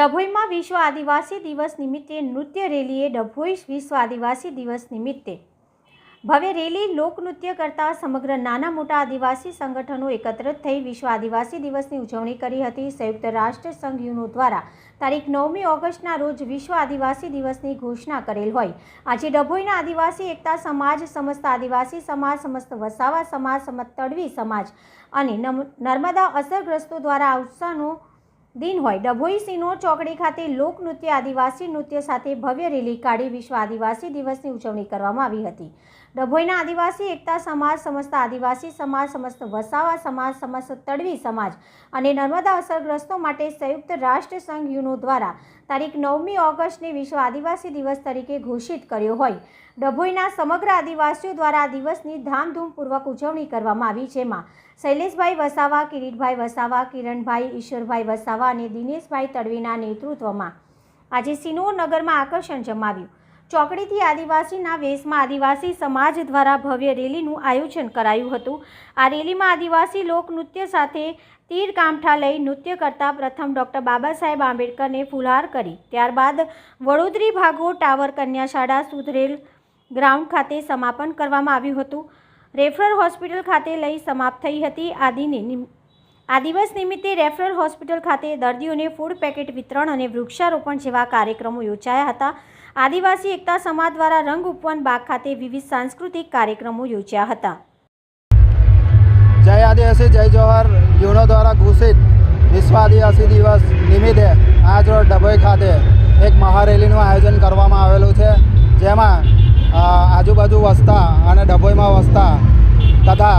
ડભોઈમાં વિશ્વ આદિવાસી દિવસ નિમિત્તે નૃત્ય રેલીએ ડભોઈ વિશ્વ આદિવાસી દિવસ નિમિત્તે. ભવ્ય રેલી લોકનૃત્ય કરતા સમગ્ર નાના મોટા આદિવાસી સંગઠનો એકત્રિત થઈ વિશ્વ આદિવાસી દિવસની ઉજવણી કરી હતી. સંયુક્ત રાષ્ટ્ર સંઘ યુનો દ્વારા તારીખ નવમી ઓગસ્ટના રોજ વિશ્વ આદિવાસી દિવસની ઘોષણા કરેલ હોય. આજે ડભોઈના આદિવાસી, એકતા સમાજ, સમસ્ત આદિવાસી સમાજ, સમસ્ત વસાવા સમાજ, સમસ્ત તડવી સમાજ અને નર્મદા અસરગ્રસ્તો દ્વારા ઉત્સાહનો દિન હોય. ડભોઈ સિનો ચોકડી ખાતે લોકનૃત્ય આદિવાસી નૃત્ય સાથે ભવ્ય રેલી કાઢી વિશ્વ આદિવાસી દિવસની ઉજવણી કરવામાં આવી હતી. ડભોઈના આદિવાસી એકતા સમાજ, સમસ્ત આદિવાસી સમાજ, સમસ્ત વસાવા સમાજ, સમસ્ત તડવી સમાજ અને નર્મદા અસરગ્રસ્તો માટે સંયુક્ત રાષ્ટ્ર સંઘ યુનો દ્વારા તારીખ નવમી ઓગસ્ટને વિશ્વ આદિવાસી દિવસ તરીકે ઘોષિત કર્યો હોય. ડભોઈના સમગ્ર આદિવાસીઓ દ્વારા આ દિવસની ધામધૂમપૂર્વક ઉજવણી કરવામાં આવી, જેમાં શૈલેષભાઈ વસાવા, કિરીટભાઈ વસાવા, કિરણભાઈ, ઈશ્વરભાઈ વસાવા અને દિનેશભાઈ તડવીના નેતૃત્વમાં. આજે સિનોર નગરમાં આકર્ષણ જમાવ્યું. ચોકડીથી આદિવાસીના વેશમાં આદિવાસી સમાજ દ્વારા ભવ્ય રેલીનું આયોજન કરાયું હતું. આ રેલીમાં આદિવાસી લોકનૃત્ય સાથે તીર કામઠા લઈ નૃત્ય કરતા પ્રથમ ડૉક્ટર બાબા સાહેબ આંબેડકરને ફુલહાર કરી. ત્યારબાદ વડોદરી ભાગો ટાવર કન્યાશાળા સુધરેલ ગ્રાઉન્ડ ખાતે સમાપન કરવામાં આવ્યું હતું. રેફરલ હોસ્પિટલ ખાતે લઈ સમાપ્ત થઈ હતી આ દિને નિમ- આ દિવસ નિમિત્તે રેફરલ હોસ્પિટલ ખાતે દર્દીઓને ફૂડ પેકેટ વિતરણ અને વૃક્ષારોપણ જેવા કાર્યક્રમો યોજાયા હતા. આદિવાસી એકતા સમાજ દ્વારા રંગ ઉપવન બાગ ખાતે વિવિધ સાંસ્કૃતિક કાર્યક્રમો યોજ્યા હતા. જય આદિવાસી, જય જોહર યુનો દ્વારા ઘોષિત વિશ્વ આદિવાસી દિવસ નિમિત્તે આજ રોજ ડભોઈ ખાતે એક મહારેલીનું આયોજન કરવામાં આવેલું છે. જેમાં આજુબાજુ વસતા અને ડભોઈમાં વસતા તથા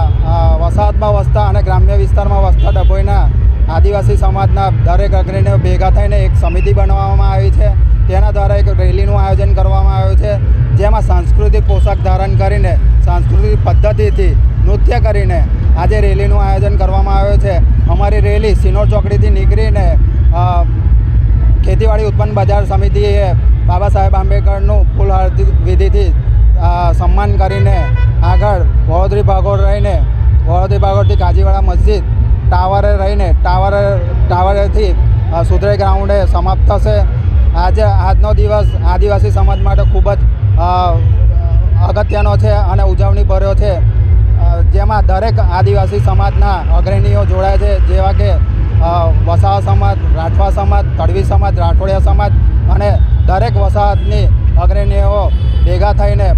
વસાહતમાં વસતા અને ગ્રામ્ય વિસ્તારમાં વસતા ડભોઈના આદિવાસી સમાજના દરેક અગ્રણીઓ ભેગા થઈને એક સમિતિ બનાવવામાં આવી છે. તેના દ્વારા એક રેલીનું આયોજન કરવામાં આવ્યું છે. જેમાં સાંસ્કૃતિક પોશાક ધારણ કરીને, સાંસ્કૃતિક પદ્ધતિથી નૃત્ય કરીને આજે રેલીનું આયોજન કરવામાં આવ્યું છે. અમારી રેલી સિનોર ચોકડીથી નીકળીને ખેતીવાડી ઉત્પન્ન બજાર સમિતિએ બાબા સાહેબ આંબેડકરનું ફૂલ વિધિથી સન્માન કરીને આગળ વડોદરી ભાગોળ રહીને, વડોદરી ભાગોળથી કાજીવાડા મસ્જિદ ટાવરે રહીને, ટાવરે, ટાવરેથી સુધરે ગ્રાઉન્ડે સમાપ્ત થશે. આજે, આજનો દિવસ આદિવાસી સમાજ માટે ખૂબ જ અગત્યનો છે અને ઉજવણી ભર્યો છે. જેમાં દરેક આદિવાસી સમાજના અગ્રણીઓ જોડાય છે, જેવા કે વસાવા સમાજ, રાઠવા સમાજ, તડવી સમાજ, રાઠોડિયા સમાજ અને દરેક વસાહતની અગ્રણીઓ ભેગા થઈને